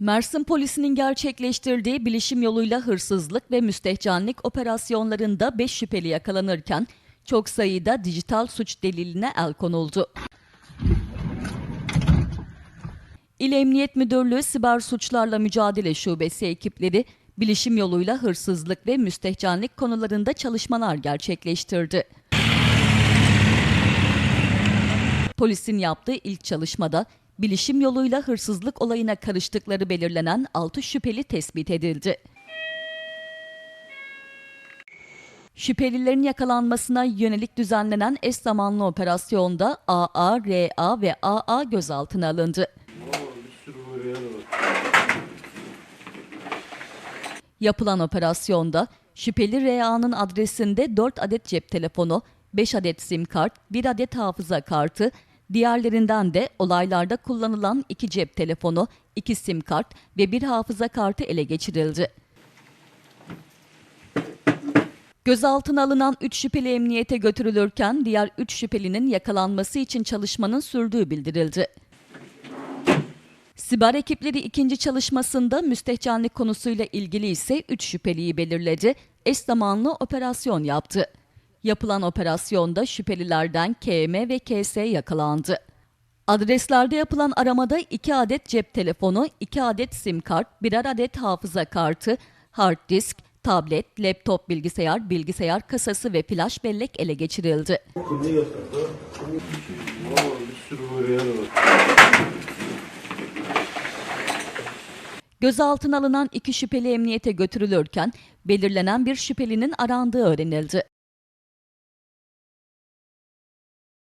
Mersin polisinin gerçekleştirdiği bilişim yoluyla hırsızlık ve müstehcenlik operasyonlarında 5 şüpheli yakalanırken çok sayıda dijital suç deliline el konuldu. İl Emniyet Müdürlüğü Siber Suçlarla Mücadele Şubesi ekipleri bilişim yoluyla hırsızlık ve müstehcenlik konularında çalışmalar gerçekleştirdi. Polisin yaptığı ilk çalışmada bilişim yoluyla hırsızlık olayına karıştıkları belirlenen 6 şüpheli tespit edildi. Şüphelilerin yakalanmasına yönelik düzenlenen eş zamanlı operasyonda AA, RA ve AA gözaltına alındı. Yapılan operasyonda şüpheli RA'nın adresinde 4 adet cep telefonu, 5 adet sim kart, 1 adet hafıza kartı, diğerlerinden de olaylarda kullanılan 2 cep telefonu, 2 sim kart ve 1 hafıza kartı ele geçirildi. Gözaltına alınan 3 şüpheli emniyete götürülürken diğer 3 şüphelinin yakalanması için çalışmanın sürdüğü bildirildi. Siber ekipleri ikinci çalışmasında müstehcenlik konusuyla ilgili ise 3 şüpheliyi belirledi, eş zamanlı operasyon yaptı. Yapılan operasyonda şüphelilerden KM ve KS yakalandı. Adreslerde yapılan aramada 2 adet cep telefonu, 2 adet sim kart, birer adet hafıza kartı, hard disk, tablet, laptop bilgisayar, bilgisayar kasası ve flash bellek ele geçirildi. Gözaltına alınan iki şüpheli emniyete götürülürken belirlenen bir şüphelinin arandığı öğrenildi.